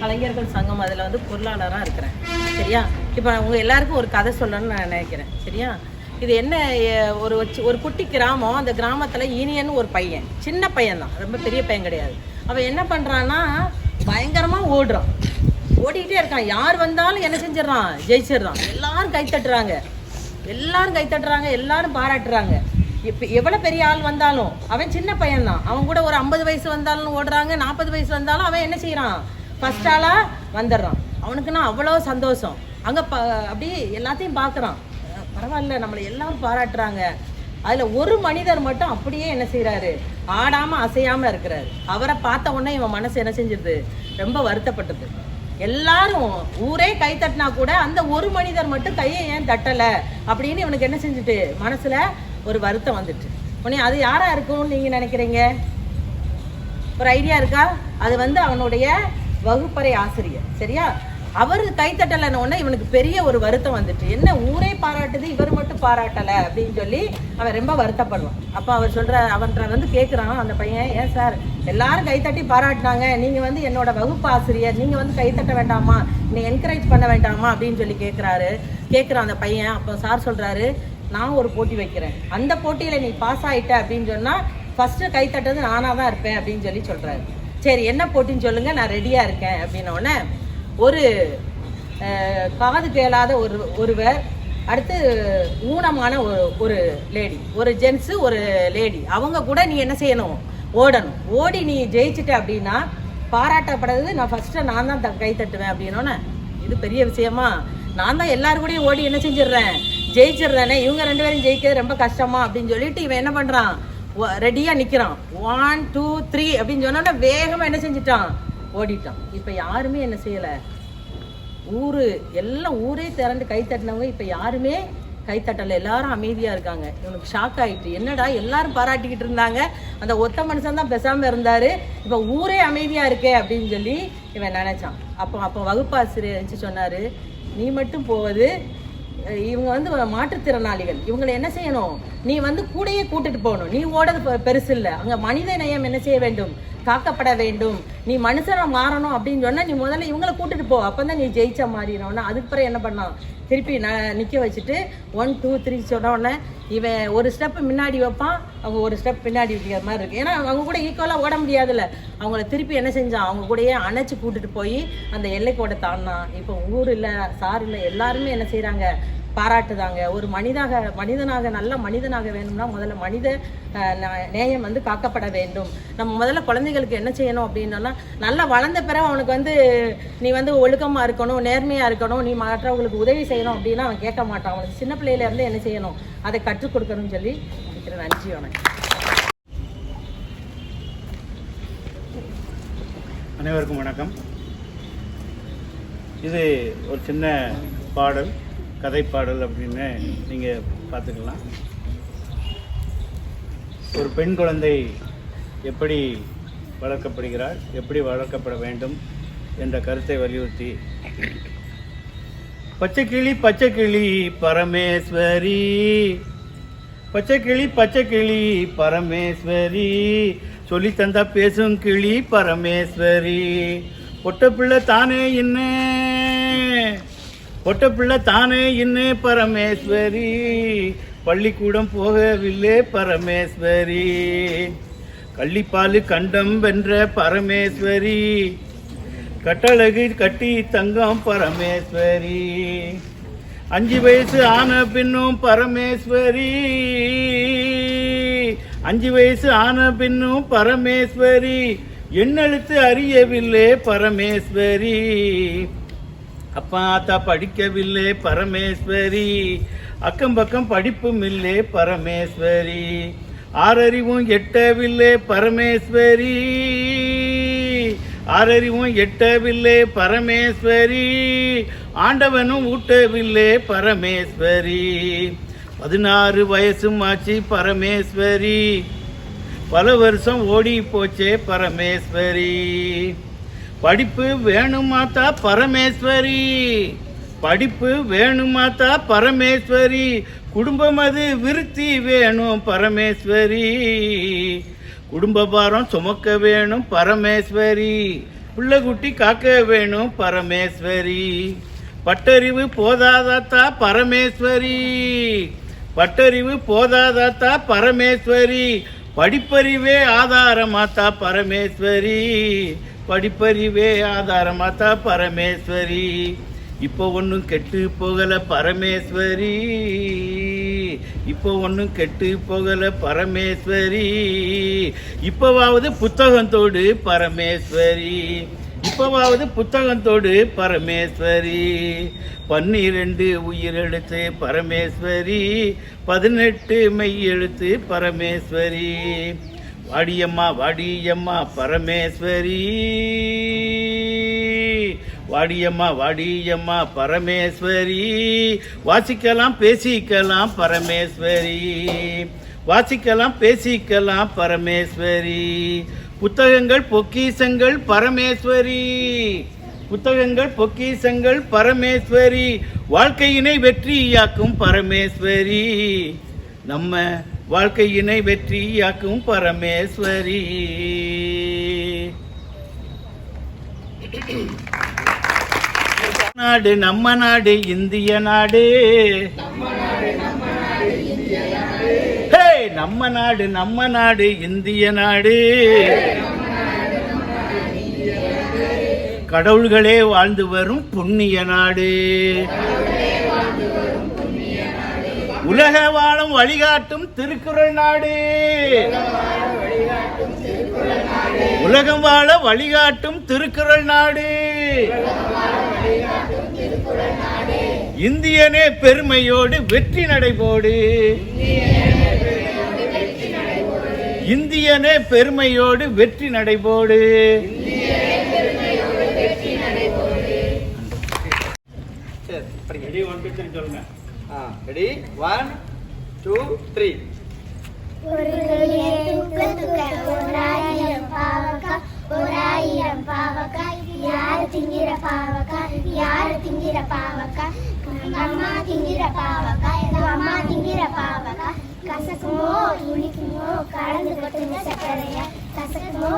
கலைஞர்கள் சங்கம் அதில் வந்து பொருளாளராக இருக்கிறேன். சரியா? இப்போ உங்க எல்லாருக்கும் ஒரு கதை சொல்லணும்னு நான் நினைக்கிறேன். சரியா? இது என்ன ஒரு ஒரு குட்டி கிராமம் அந்த கிராமத்தில் ஈனியன் ஒரு பையன். சின்ன பையன் தான் ரொம்ப பெரிய பையன் கிடையாது. அவன் என்ன பண்ணுறான்னா பயங்கரமாக ஓடுறான். ஓடிக்கிட்டே இருக்கான். யார் வந்தாலும் என்ன செஞ்சிடறான்? ஜெயிச்சிடுறான். எல்லாரும் கை தட்டுறாங்க. எல்லாரும் கை தட்டுறாங்க எல்லாரும் பாராட்டுறாங்க. இப்போ எவ்வளோ பெரிய ஆள் வந்தாலும் அவன் சின்ன பையன்தான். அவன் கூட ஒரு ஐம்பது வயசு வந்தாலும் ஓடுறாங்க நாற்பது வயசு வந்தாலும் அவன் என்ன செய்கிறான் ஃபஸ்ட் ஆளாக வந்துடுறான். அவனுக்குன்னா அவ்வளோ சந்தோஷம். அங்கே ப அப்படியே எல்லாத்தையும் பார்க்குறான் பரவாயில்ல நம்மளை எல்லாரும் பாராட்டுறாங்க. அதில் ஒரு மனிதர் மட்டும் அப்படியே என்ன செய்கிறாரு ஆடாமல் அசையாமல் இருக்கிறாரு. அவரை பார்த்த உடனே இவன் மனசு என்ன செஞ்சிருது ரொம்ப வருத்தப்பட்டது. எல்லாரும் ஊரே கை தட்டினா கூட அந்த ஒரு மனிதர் மட்டும் கையை ஏன் தட்டலை? அப்படின்னு இவனுக்கு என்ன செஞ்சுட்டு? மனசில் ஒரு வருத்தம் வந்துட்டு. உடனே அது யாராக இருக்கும்னு நீங்கள் நினைக்கிறீங்க? ஒரு ஐடியா இருக்கா? அது வந்து அவனுடைய வகுப்பறை ஆசிரியர். சரியா? அவர் கைத்தட்டலைன்னு இவனுக்கு பெரிய ஒரு வருத்தம் வந்துட்டு என்ன ஊரே பாராட்டுது இவர் மட்டும் பாராட்டலை அப்படின்னு சொல்லி அவன் ரொம்ப வருத்தப்படுவான். அப்போ அவர் சொல்கிற அவன்கிட்ட வந்து கேட்குறான் அந்த பையன் ஏன் சார் எல்லாரும் கைத்தட்டி பாராட்டினாங்க. நீங்கள் வந்து என்னோட வகுப்பு ஆசிரியர் நீங்கள் வந்து கைத்தட்ட வேண்டாமா? நீ என்கரேஜ் பண்ண வேண்டாமா? அப்படின்னு சொல்லி கேட்குறாரு கேட்குறான் அந்த பையன். அப்போ சார் சொல்கிறாரு நான் ஒரு போட்டி வைக்கிறேன். அந்த போட்டியில் நீ பாஸ் ஆகிட்ட அப்படின்னு சொன்னால் ஃபஸ்ட்டு கைத்தட்டது நானாக தான் இருப்பேன் அப்படின்னு சொல்லி சொல்கிறாரு சரி என்ன போட்டின்னு சொல்லுங்கள் நான் ரெடியாக இருக்கேன் அப்படின்னோடனே ஒரு காது கேளாத ஒரு ஒருவர் அடுத்து ஊனமான ஒரு ஒரு லேடி ஒரு ஜென்ஸு ஒரு லேடி அவங்க கூட நீ என்ன செய்யணும்? ஓடணும். ஓடி நீ ஜெயிச்சிட்ட அப்படின்னா பாராட்டப்படுறது நான் ஃபர்ஸ்ட்டு நான் தான் த- கை தட்டுவேன் அப்படின்னோன்னே இது பெரிய விஷயமா? நான் தான் எல்லாரும் கூடயும் ஓடி என்ன செஞ்சிடுறேன்? ஜெயிச்சிடுறேனே இவங்க ரெண்டு பேரும் ஜெயிக்கிறது ரொம்ப கஷ்டமா? அப்படின்னு சொல்லிட்டு இவன் என்ன பண்ணுறான் ரெடியாக நிற்கிறான் ஒன் டூ த்ரீ அப்படின்னு சொன்னோன்னே வேகமாக என்ன செஞ்சிட்டான்? ஓடிட்டான் இப்போ யாருமே என்ன செய்யலை? ஊரு எல்லாம் ஊரே திரண்டு கை தட்டினவங்க இப்போ யாருமே கை தட்டலை. எல்லாரும் அமைதியா இருக்காங்க. இவனுக்கு ஷாக் ஆயிட்டு என்னடா எல்லாரும் பாராட்டிக்கிட்டு இருந்தாங்க? அந்த ஒத்த மனுஷன் தான் பேசாமல் இருந்தாரு. இப்போ ஊரே அமைதியா இருக்கே அப்படின்னு சொல்லி இவன் நினைச்சான். அப்போ அப்போ வகுப்பாசிரியர் எழுந்துச்சு சொன்னாரு நீ மட்டும் போவது இவங்க வந்து மாற்றுத்திறனாளிகள். இவங்களை என்ன செய்யணும்? நீ வந்து கூடயே கூட்டிட்டு போகணும். நீ ஓடது பெருசு இல்லை. அங்க மனித நேயம் என்ன செய்ய வேண்டும்? காக்கப்பட வேண்டும். நீ மனுஷனை மாறணும் அப்படின்னு சொன்னா நீ முதல்ல இவங்களை கூட்டிட்டு போ. அப்போ தான் நீ ஜெயிச்ச மாறினோன்னா அதுக்கு பிறகு என்ன பண்ணான் திருப்பி நான் நிற்க வச்சுட்டு ஒன் டூ த்ரீ சொன்ன உடனே இவன் ஒரு ஸ்டெப் முன்னாடி வைப்பான். அவங்க ஒரு ஸ்டெப் பின்னாடி வைக்கிற மாதிரி இருக்கு. ஏன்னா அவங்க கூட ஈக்குவலாக ஓட முடியாதுல்ல. அவங்கள திருப்பி என்ன செஞ்சான்? அவங்க கூடயே அணைச்சி கூட்டிட்டு போய் அந்த எல்லைக்கோட தாண்டான் இப்போ ஊர் இல்லை சார் இல்லை எல்லாருமே என்ன செய்கிறாங்க பாராட்டுதாங்க. ஒரு மனிதாக மனிதனாக நல்ல மனிதனாக வேணும்னா முதல்ல மனித நேயம் வந்து காக்கப்பட வேண்டும். நம்ம முதல்ல குழந்தைகளுக்கு என்ன செய்யணும் அப்படின்னா நல்லா வளர்ந்த பிறகு அவனுக்கு வந்து நீ வந்து ஒழுக்கமாக இருக்கணும் நேர்மையாக இருக்கணும் நீ மற்றவங்களுக்கு உதவி செய்யணும் அப்படின்னா அவன் கேட்க மாட்டான். அவனுக்கு சின்ன பிள்ளையிலேருந்து என்ன செய்யணும்? அதை கற்றுக் கொடுக்கணும்னு சொல்லி நினைக்கிறேன் நன்றி வணக்கம். அனைவருக்கும் வணக்கம். இது ஒரு சின்ன பாடல். கதைப்பாடல் அப்படின்னு நீங்கள் பார்த்துக்கலாம். ஒரு பெண் குழந்தை எப்படி வளர்க்கப்படுகிறாள் எப்படி வளர்க்கப்பட வேண்டும் என்ற கருத்தை வலியுறுத்தி பச்சைக்கிளி பச்சைக்கிளி பரமேஸ்வரி பச்சைக்கிளி பச்சைக்கிளி பரமேஸ்வரி சொல்லி தந்தா பேசும் கிளி பரமேஸ்வரி பொட்ட பிள்ளை தானே என்ன? பொட்டப்பிள்ளை தானே இன்னே பரமேஸ்வரி. பள்ளிக்கூடம் போகவில்லை பரமேஸ்வரி. கள்ளிப்பாலு கண்டம் வென்ற பரமேஸ்வரி. கட்டழகு கட்டி தங்கம் பரமேஸ்வரி. அஞ்சு வயசு ஆன பின்னும் பரமேஸ்வரி. அஞ்சு வயசு ஆன பின்னும் பரமேஸ்வரி. எண்ணெழுத்து அறியவில்லை பரமேஸ்வரி. அப்பாத்தா படிக்கவில்லை பரமேஸ்வரி. அக்கம் பக்கம் படிப்பும் இல்லை பரமேஸ்வரி. ஆறறிவும் எட்டவில்லை பரமேஸ்வரி. ஆறறிவும் எட்டவில்லை பரமேஸ்வரி. ஆண்டவனும் ஊட்டவில்லை பரமேஸ்வரி. பதினாறு வயசும் ஆச்சு பரமேஸ்வரி. பல வருஷம் ஓடி போச்சே பரமேஸ்வரி. படிப்பு வேணுமாத்தா பரமேஸ்வரி. படிப்பு வேணுமாத்தா பரமேஸ்வரி. குடும்பம் அது விருத்தி வேணும் பரமேஸ்வரி. குடும்ப பாரம் சுமக்க வேணும் பரமேஸ்வரி. பிள்ளை குட்டி காக்க வேணும் பரமேஸ்வரி. பட்டறிவு போதாதாத்தா பரமேஸ்வரி. பட்டறிவு போதாதாத்தா பரமேஸ்வரி. படிப்பறிவே ஆதாரமாத்தா பரமேஸ்வரி. படிப்பறிவே ஆதாரமாத்தா பரமேஸ்வரி. இப்போ ஒன்றும் கெட்டு போகல பரமேஸ்வரி. இப்போ ஒன்றும் கெட்டு போகல பரமேஸ்வரி. இப்போவாவது புத்தகத்தோடு பரமேஸ்வரி. இப்போவாவது புத்தகத்தோடு பரமேஸ்வரி. பன்னிரண்டு உயிரெழுத்து பரமேஸ்வரி. பதினெட்டு மெய் எழுத்து பரமேஸ்வரி. வாடியம்மா வாடியம்மா பரமேஸ்வரி. வாடியம்மா வாடியம்மா பரமேஸ்வரி. வாசிக்கலாம் பேசிக்கலாம் பரமேஸ்வரி. வாசிக்கலாம் பேசிக்கலாம் பரமேஸ்வரி. புத்தகங்கள் பொக்கிசங்கள் பரமேஸ்வரி. புத்தகங்கள் பொக்கிசங்கள் பரமேஸ்வரி. வாழ்க்கையினை வெற்றியாக்கும் பரமேஸ்வரி. நம்ம வாழ்க்கையினை வெற்றியாக்கும் பரமேஸ்வரி. நாடு நம்ம நாடு இந்திய நாடு. ஹே நம்ம நாடு நம்ம நாடு இந்திய நாடு. கடவுள்களே வாழ்ந்து வரும் புண்ணிய நாடு. உலக வாழும் வழிகாட்டும் திருக்குறள் நாடு. உலகம் வாழ வழிகாட்டும் திருக்குறள் நாடு. இந்தியனே பெருமையோடு வெற்றி நடைபோடு. இந்தியனே பெருமையோடு வெற்றி நடைபோடு. சரி படிங்க ரெடி ஒன் டூ த்ரீ சொல்லுங்க தூக்க தூக்க ஓராயிரம் பாவக்காய் ஓராயிரம் பாவக்காய். யாரு திங்கிற பாவக்காய்? யாரு திங்கிற பாவக்காய்? அம்மா திங்கிற பாவக்காய் அம்மா திங்கிற பாவக்காய். கசக்குமோ கலந்து கொட்டுங்க சர்க்கரைய. கசக்குமோ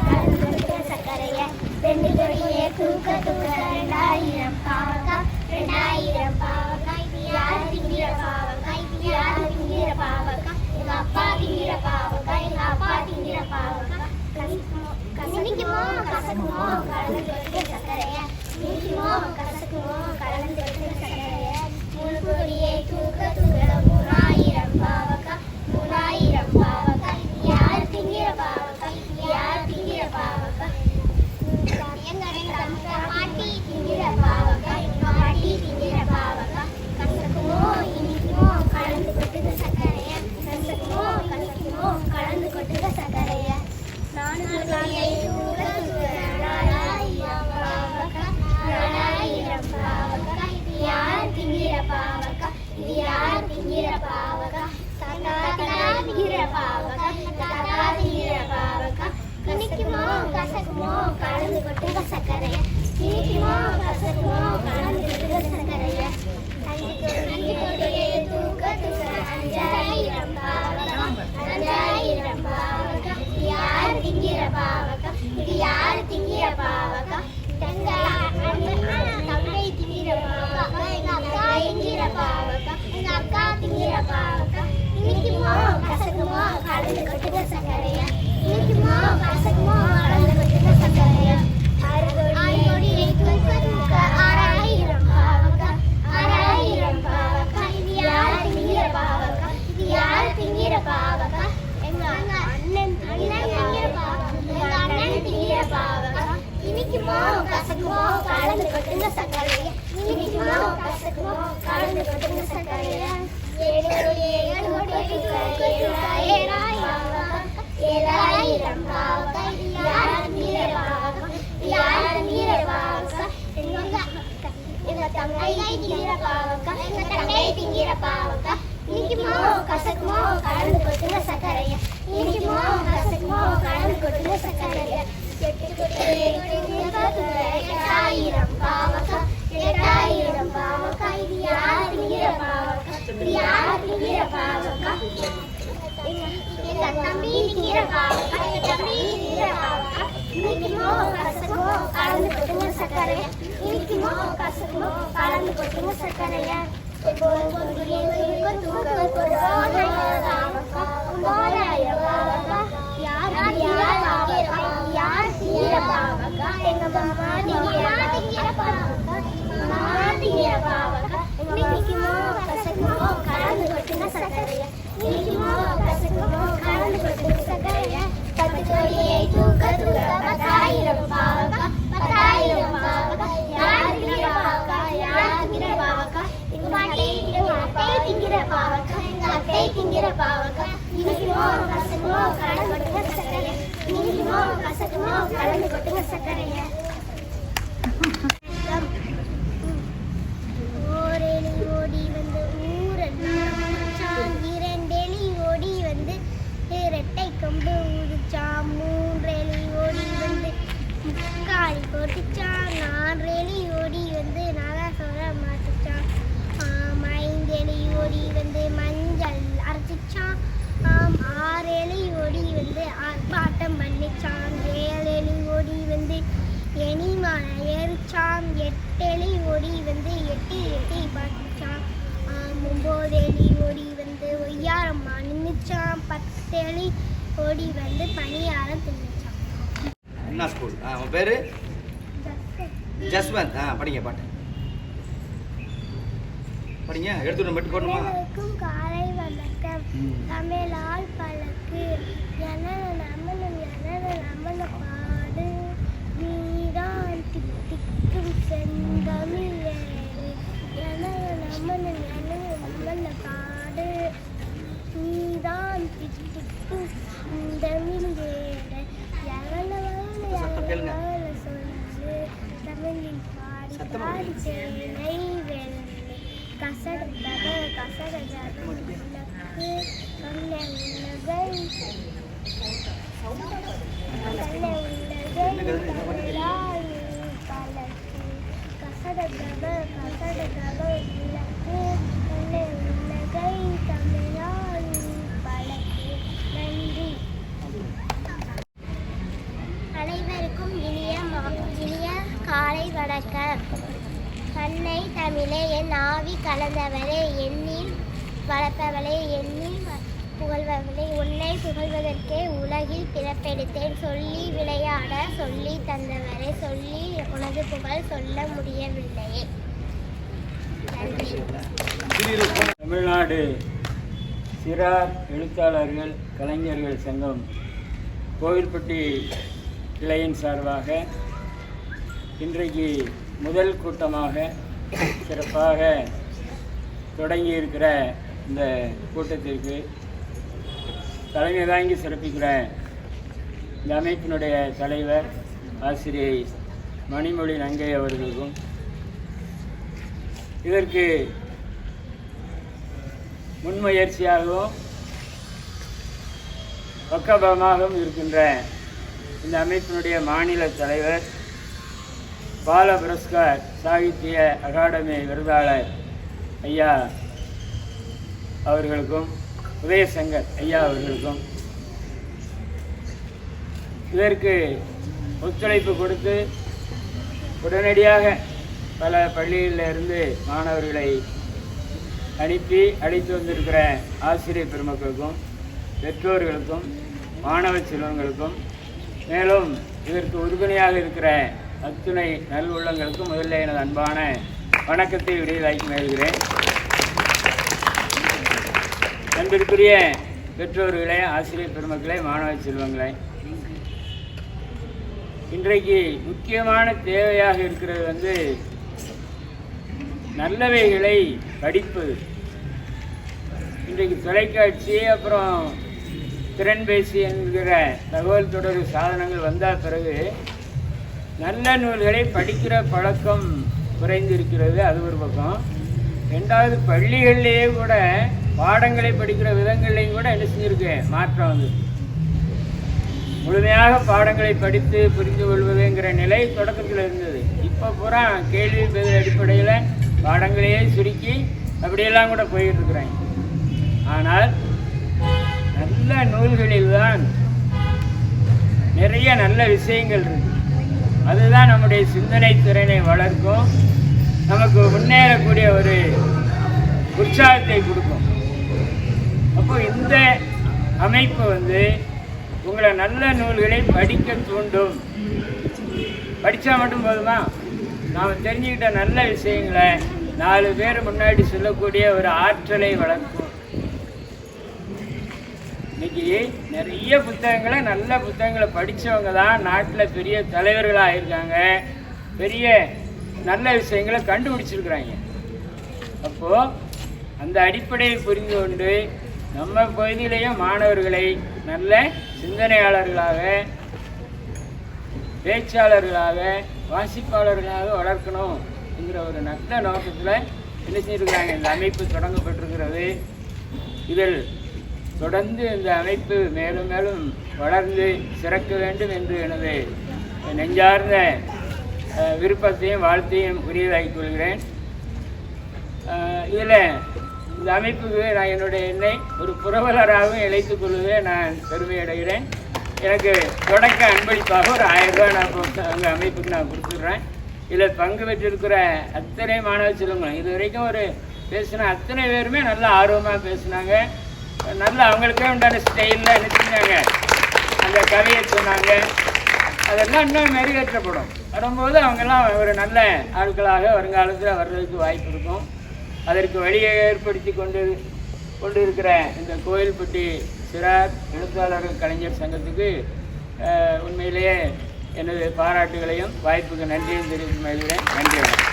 கலந்து கொட்டுங்க சர்க்கரைய. ரெண்டு தூக்க தூக்க ரெண்டாயிரம் பாவக்காய் ரெண்டாயிரம் பாவக்காய். யாரு திங்கிற பாவக்காய் யாரு திங்கிற எங்க அப்பா திங்கிற பாவக்காய் எங்க அப்பா திங்கிற பாவக்காய் கசக்குமோ கசக்குமோ கடலுக்கு கொட்டுக சர்க்கரைய இனிக்குமோ கசக்குமோ கலந்து அஞ்சு கோடி தூக்க தூக்க அஞ்சாயிரம் பாவக்காய் அஞ்சாயிரம் பாவக்காய் யார் திங்கிற பாவக்காய் இது யார் திங்கிற தங்கை திங்கிற எங்க அக்கா எங்க அக்கா திங்கிற கலந்து கொட்டுக சர்க்கரைய ஆறு கோடியை தூக்க தூக்க ஆறாயிரம் பாவக்காய் ஆறாயிரம் பாவக்காய் இது யார் திங்கிற பாவக்காய் இது யார் திங்கிற பாவக்காய் எங்க அண்ணன் அண்ணன் திங்கிற பாவக்காய் எங்க அண்ணன் திங்கிற பாவக்காய் இனிக்குமோ கசக்குமோ கலந்து கொட்டுங்க சர்க்கரைய. இனிக்குமோ கசக்குமோ கலந்து கொட்டுங்க சர்க்கரைய. ஏழு ஏழு ஏழாயிரம் ஏழாயிரம் எங்க தங்கை பாவக்கா எங்க தங்கை திங்கிற பாவக்கா கலந்து கொட்டுங்க சக்கரைய கலந்து கொட்டுங்க சக்கரைய எட்டாயிரம் பாவக்கா எட்டாயிரம் பாவக்கா இது யார் திங்கிற பாவக்கா இது யார் திங்கிற பாவக்கா எங்க தம்பி திங்கிற பாவக்கா எங்க தம்பி திங்கிற பாவக்கா இனிக்குமோ கசக்குமோ கலந்து கொட்டுங்க சக்கரையா இனிக்குமோ கசக்குமோ கலந்து கொட்டுங்க சக்கரைய யார் யார் பாவக்கா பாவக்கா இன்னைக்கு பாவக்கா இனிக்குமோ கசக்குமோ கலந்து கொட்டுங்க சக்கரைய இனிக்குமோ கசக்குமோ கலந்து கொட்டுங்க ஜஸ்வந்த் ஆ படிங்க பாட்டு. படிங்க எடுத்துட்டு மட்டும் போடணுமா? காலை வணக்கம். தமிழால் பழக்கு என நமனும் என நமன பாடு. நீதான் தித்திக்கும் செந்தமிழே. என நமனும் என நமன பாடு. நீதான் தித்திக்கும் செந்தமிழே. சத்தம் கேளுங்க. சொல்லு தமிழில் பாடி சத்தமா பாடி தேனை வெள்ளி கசடத்தக கசடதக உனக்கு சொன்ன உலகை சொன்ன உலகை தமிழால் பழக்கு கசடத்தக கசடதக உனக்கு சொன்ன உலகை தமிழால் பழக்கு நன்றி அனைவருக்கும் இனிய மா- இனிய காலை வணக்கம் கண்ணை தமிழே என் ஆவி கலந்தவளே எண்ணில் வளர்ப்பவளே எண்ணில் வ- புகழ்பவளே உன்னை புகழ்வதற்கே உலகில் பிறப்பெடுத்தேன். சொல்லி விளையாட சொல்லி தந்தவரே சொல்லி உனது புகழ் சொல்ல முடியவில்லையே. நன்றி. தமிழ்நாடு சிறார் எழுத்தாளர்கள் கலைஞர்கள் சங்கம் கோவில்பட்டி கிளையின் சார்பாக இன்றைக்கு முதல் கூட்டமாக சிறப்பாக தொடங்கியிருக்கிற இந்த கூட்டத்திற்கு தலைமை தாங்கி சிறப்பிக்கிற இந்த அமைப்பினுடைய தலைவர் ஆசிரியை மணிமொழி நங்கை அவர்களுக்கும் இதற்கு முன்முயற்சியாகவும் பக்கபலமாகவும் இருக்கின்ற இந்த அமைப்பினுடைய மாநில தலைவர் பால புரஸ்கார் சாகித்ய அகாடமி விருதாளர் ஐயா அவர்களுக்கும் உதயசங்கர் ஐயா அவர்களுக்கும் இதற்கு ஒத்துழைப்பு கொடுத்து உடனடியாக பல பள்ளிகளிலிருந்து மாணவர்களை அனுப்பி அழைத்து வந்திருக்கிற ஆசிரியர் பெருமக்களுக்கும் பெற்றோர்களுக்கும் மாணவ செல்வங்களுக்கும் மேலும் இதற்கு உறுதுணையாக இருக்கிற அத்துணை நல்வுள்ளங்களுக்கும் முதல்ல எனது அன்பான வணக்கத்தை விடையிலாக்கி நல்கிறேன் அன்பிற்குரிய பெற்றோர்களே ஆசிரியர் பெருமக்களே மாணவ செல்வங்களே இன்றைக்கு முக்கியமான தேவையாக இருக்கிறது வந்து நல்லவைகளை படிப்பது. இன்றைக்கு தொலைக்காட்சி அப்புறம் திறன்பேசி என்கிற தகவல் தொடர்பு சாதனங்கள் வந்த பிறகு நல்ல நூல்களை படிக்கிற பழக்கம் குறைந்திருக்கிறது அது ஒரு பக்கம். ரெண்டாவது பள்ளிகள்லேயே கூட பாடங்களை படிக்கிற விதங்கள்லையும் கூட என்ன செஞ்சிருக்கு? மாற்றம் வந்து முழுமையாக பாடங்களை படித்து புரிந்து கொள்வதுங்கிற நிலை தொடக்கத்தில் இருந்தது. இப்போ பூரா கேள்வி பதில் அடிப்படையில் பாடங்களையே சுருக்கி அப்படியெல்லாம் கூட போயிட்டு இருக்கிறாங்க ஆனால் நல்ல நூல்களில் தான் நிறைய நல்ல விஷயங்கள் இருக்கு. அதுதான் நம்முடைய சிந்தனை திறனை வளர்க்கும். நமக்கு முன்னேறக்கூடிய ஒரு உற்சாகத்தை கொடுக்கும். அப்போ இந்த அமைப்பு வந்து உங்களை நல்ல நூல்களை படிக்க தூண்டும். படித்தா மட்டும் போதுமா? நாம் தெரிஞ்சுக்கிட்ட நல்ல விஷயங்களை நாலு பேர் முன்னாடி சொல்லக்கூடிய ஒரு ஆற்றலை வளர்க்கும். இன்னைக்கு நிறைய புத்தகங்களை நல்ல புத்தகங்களை படித்தவங்க தான் நாட்டில் பெரிய தலைவர்களாக இருக்காங்க பெரிய நல்ல விஷயங்களை கண்டுபிடிச்சிருக்கிறாங்க. அப்போது அந்த அடிப்படையை புரிந்து கொண்டு நம்ம பகுதியிலேயும் மாணவர்களை நல்ல சிந்தனையாளர்களாக பேச்சாளர்களாக வாசிப்பாளர்களாக வளர்க்கணும் என்கிற ஒரு நல்ல நோக்கத்தில் என்ன செஞ்சிருக்கிறாங்க இந்த அமைப்பு தொடங்கப்பட்டிருக்கிறது. இதில் தொடர்ந்து இந்த அமைப்பு மேலும் மேலும் வளர்ந்து சிறக்க வேண்டும் என்று எனது நெஞ்சார்ந்த விருப்பத்தையும் வாழ்த்தையும் உரியதாக்கிக் கொள்கிறேன். இதில் இந்த அமைப்புக்கு நான் என்னுடைய எண்ணை ஒரு புரவலராகவும் இழைத்துக் கொள்வதை நான் பெருமையடைகிறேன் எனக்கு தொடக்க அன்பளிப்பாக ஒரு ஆயிரம் ரூபாய் நான் அந்த அமைப்புக்கு நான் கொடுத்துட்றேன். இதில் பங்கு பெற்றிருக்கிற அத்தனை மாணவ செல்வங்களும் இது வரைக்கும் ஒரு பேசின அத்தனை பேருமே நல்லா ஆர்வமாக பேசினாங்க. நல்ல அவங்களுக்கே உண்டான ஸ்டைலில் நிறுத்தினாங்க. அந்த கதையை சொன்னாங்க. அதெல்லாம் இன்னும் மெருகேற்றப்படும். வரும்போது அவங்கெல்லாம் ஒரு நல்ல ஆட்களாக வருங்காலத்தில் வர்றதுக்கு வாய்ப்பு இருக்கும். அதற்கு வழியை ஏற்படுத்தி கொண்டு கொண்டு இருக்கிற இந்த கோயில்பட்டி சிறார் எழுத்தாளர்கள் கலைஞர் சங்கத்துக்கு உண்மையிலேயே எனது பாராட்டுகளையும் வாய்ப்புக்கு நன்றியும் தெரிவித்து மகிழ்கிறேன். நன்றி வணக்கம்.